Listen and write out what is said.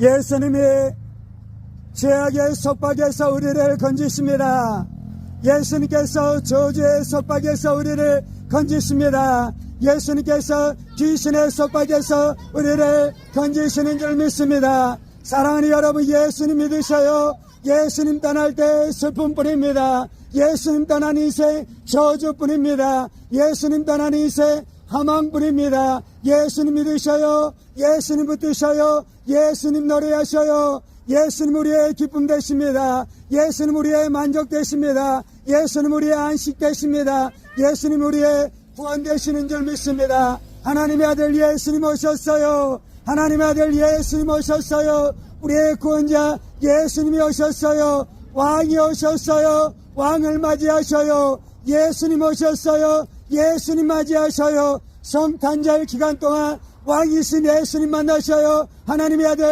예수님이 죄악의 속박에서 우리를 건지십니다. 예수님께서 저주의 속박에서 우리를 건지십니다. 예수님께서 귀신의 속박에서 우리를 건지시는 줄 믿습니다. 사랑하는 여러분 예수님 믿으셔요. 예수님 떠날 때 슬픔뿐입니다. 예수님 떠난 인생 저주뿐입니다. 예수님 떠난 인생 하망뿐입니다. 예수님 믿으셔요. 예수님 붙드셔요. 예수님 노래하셔요. 예수님 우리의 기쁨 되십니다. 예수님 우리의 만족 되십니다. 예수님 우리의 안식 되십니다. 예수님 우리의 구원 되시는 줄 믿습니다. 하나님의 아들 예수님 오셨어요. 하나님의 아들 예수님 오셨어요. 우리의 구원자 예수님이 오셨어요. 왕이 오셨어요. 왕을 맞이하셔요. 예수님 오셨어요. 예수님 맞이하셔요. 성탄절 기간 동안 왕이신 예수님 만나셔요. 하나님의 아들